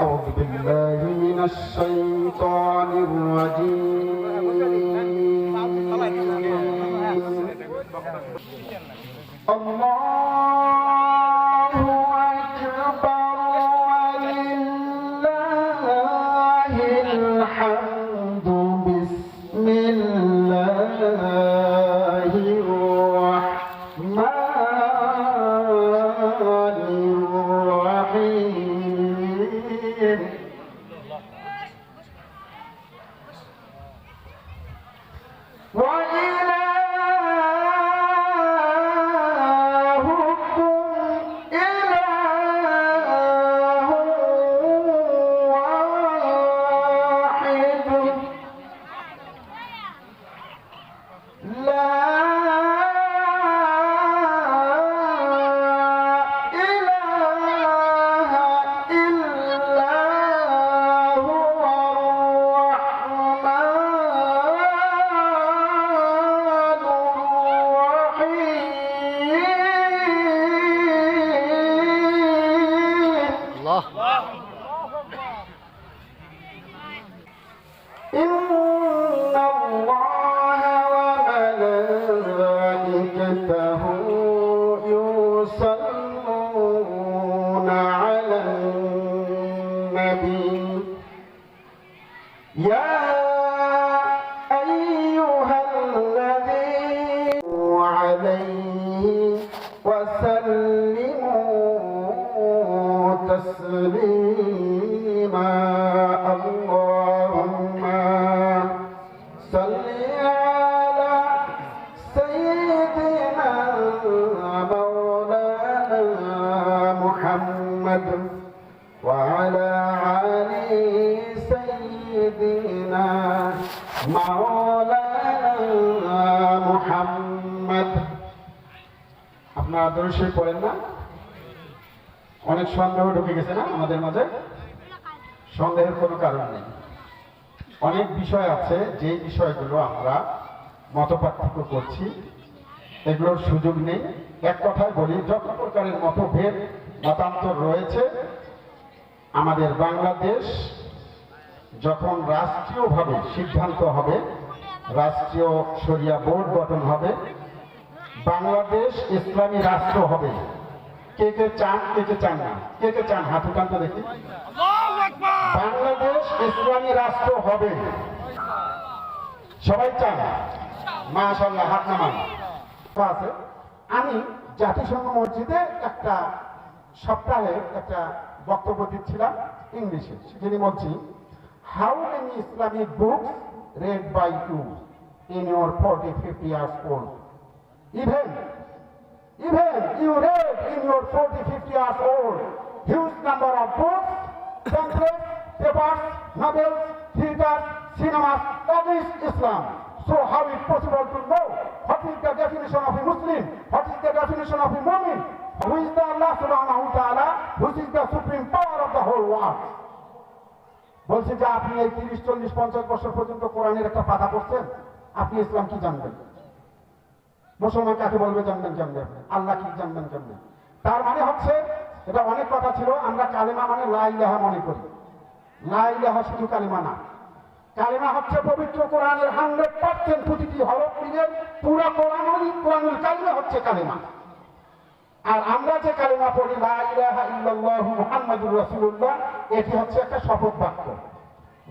أعوذ بالله من الشيطان الرجيم الله أكبر ولله الحمد Why محمد وعلى آل سيدنا مولانا محمد আপনারা দর্শক পড়েন না অনেক সন্দেহ ঢুকে গেছে না আমাদের মাঝে সন্দেহের কোনো কারণ নেই অনেক বিষয় আছে যে বিষয়গুলো আমরা মতপার্থক্য করছি এগুলোর সুযোগ নেই এক কথায় বলি যত প্রকারের মতভেদ মতান্তর রয়েছে। আমাদের বাংলাদেশ যখন রাষ্ট্রীয়ভাবে সিদ্ধান্ত হবে রাষ্ট্রীয় শরিয়া বোর্ড গঠন হবে বাংলাদেশ ইসলামী রাষ্ট্র হবে। কে কে চান কে কে চান না? কে কে চান? হাত উঠান তো দেখি। বাংলাদেশ ইসলামী রাষ্ট্র হবে। সবাই চান? মাশাল্লাহ হাত নামান। আছে। আমি জাতিসংঘ মসজিদে একটা সপ্তাহে একটা বক্তব্য দিচ্ছিলাম ইংলিশে। যিনি বলছি how many Islamic books read by to in your forty fifty years old even even you read in your forty fifty years old huge number of books pencils papers novels theatre cinemas of Islam so how it to know what is definition of a Muslim what is definition of a momin Who is the Allah subhanahu wa ta'ala? Which is the supreme power of the whole world? বলছি যে আপনি এই তিরিশ, চল্লিশ, পঞ্চাশ বছর পর্যন্ত কোরআনের একটা পাতা পড়ছেন আপনি ইসলাম কি জানবেন মুসলমান কাকে বলবে জানবেন আপনি? আল্লাহ কি জানবেন কেমনে তার মানে হচ্ছে, এটা অনেক কথা ছিল, আমরা কালেমা মানে লাইলাহা মনে করি লাইলাহা শুধু কালেমা না কালেমা হচ্ছে পবিত্র কোরআনের হান্ড্রেড পার্সেন্ট প্রতিটি হরফ মিলে পুরো কোরআনুল কোরআনুল কালেমা হচ্ছে কালেমা আর আমরা যে কালেমা পড়ি মুহাম্মাদুর রাসূলুল্লাহ, এটি হচ্ছে একটা শপথ বাক্য।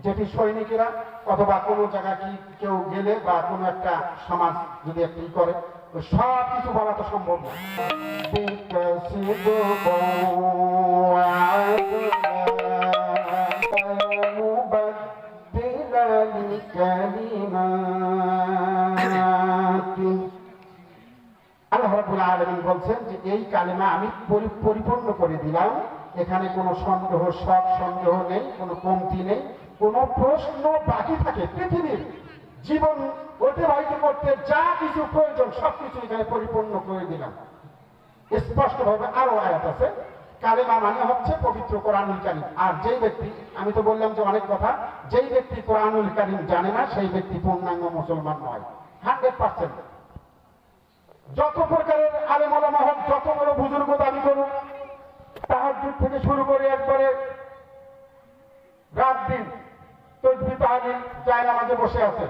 যেটি সৈনিকেরা অথবা কোনো জায়গায় কি কেউ গেলে বা কোনো একটা সমাজ যদি একটি করে সব কিছু বলা তো সম্ভব না আল্লাহ বলছেন যে, এই কালেমা আমি পরিপূর্ণ করে দিলাম। এখানে কোনো সন্দেহ সব সন্দেহ নেই, কোনো কমতি নেই, কোনো প্রশ্ন বাকি থাকে। পৃথিবীর জীবন অতিবাহিত করতে যা কিছু প্রয়োজন, সবকিছু এখানে পরিপূর্ণ করে দিলাম। স্পষ্টভাবে আরও আয়াত আছে। কালেমা মানে হচ্ছে পবিত্র কোরআনুল কারিম। আর যেই ব্যক্তি, আমি তো বললাম যে অনেক কথা, যেই ব্যক্তি কোরআনুল কারিম জানে না, সেই ব্যক্তি পূর্ণাঙ্গ মুসলমান নয়। Hundred percent. যত প্রকারের আলেমলা হোক যত বড় বুজুর্গ দাবি করুক তাহার থেকে শুরু করে একবারে রাত দিন তসবি তাহালিল যায় নামাজে বসে আছে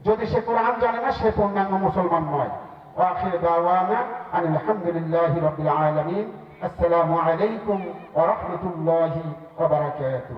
যদি সে কোরআন জানে না সে পূর্ণাঙ্গ মুসলমান নয় واخر دعوانا ان الحمد لله رب العالمين السلام عليكم ورحمه الله وبركاته